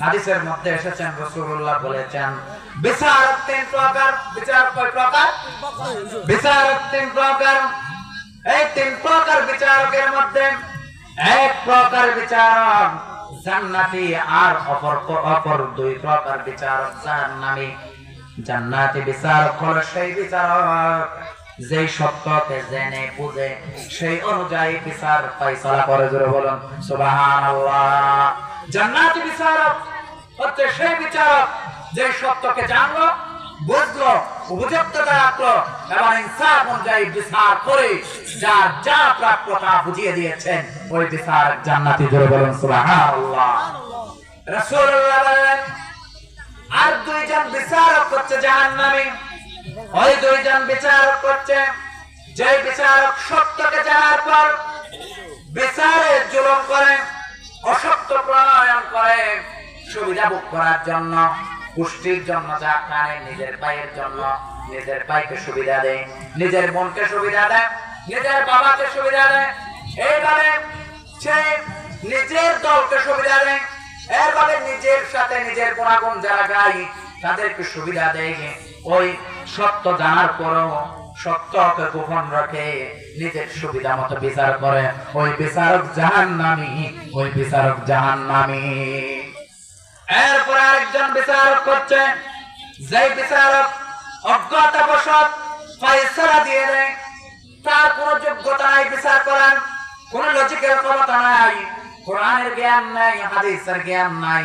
হাদিসের মধ্যে এসেছেন। বলেছেন তিন প্রকার। এই তিন প্রকার বিচারকের মধ্যে এক প্রকার বিচারক জান্নাতি আর অপর অপর দুই প্রকার বিচারক জাহান্নামী, জান্নাতি বিচারক হলো সেই বিচারক যে সত্যকে জেনে, বুঝে, সেই অনুযায়ী বিচার ফয়সালা করে। জোরে বলুন, সুবহানাল্লাহ। জান্নাতি বিচারক হচ্ছে সেই বিচার যে সত্যকে জানলো বুঝলো? উপযুক্ততা রাখল এবং ইনসাফ অনুযায়ী বিচার করে যার যা প্রাপ্য বুঝিয়ে দিয়েছেন, ওই বিচার জান্নাতি জোরে বলুন আর দুইজন বিচারক হচ্ছে জাহান্নামী। ওই দুইজন বিচারক করছে যে বিচারক সত্যকে জানার পর বিচারে জুলুম করে, অসত্য প্রণয়ন করে, সুবিধা ভোগ করার জন্য। পুষ্টির জন্য যা খায়, নিজের পায়ের জন্য নিজের পাইকে সুবিধা দেয়, নিজের মনকে সুবিধা দেয়, নিজের বাবাকে সুবিধা দেয়। এইভাবে সে নিজের দলকে সুবিধা দেয় এরভাবে নিজের সাথে নিজের গুণাগুণ যারা গায়, তাদেরকে সুবিধা দেয়। ওই সত্য জানার পরও সত্যকে গোপন রাখে নিজের সুবিধা মতো বিচার করে। ওই বিচারক জাহান নামি ওই বিচারক জাহান নামি আরেকজন বিচারক করছে যে বিচারক অজ্ঞতা বসত ফয়সালা দিয়ে দেয়, তার কোন যোগ্যতা নাই, বিচার করার কোন লজিকের ক্ষমতা নাই, কোরআনের জ্ঞান নাই, হাদিসের জ্ঞান নাই।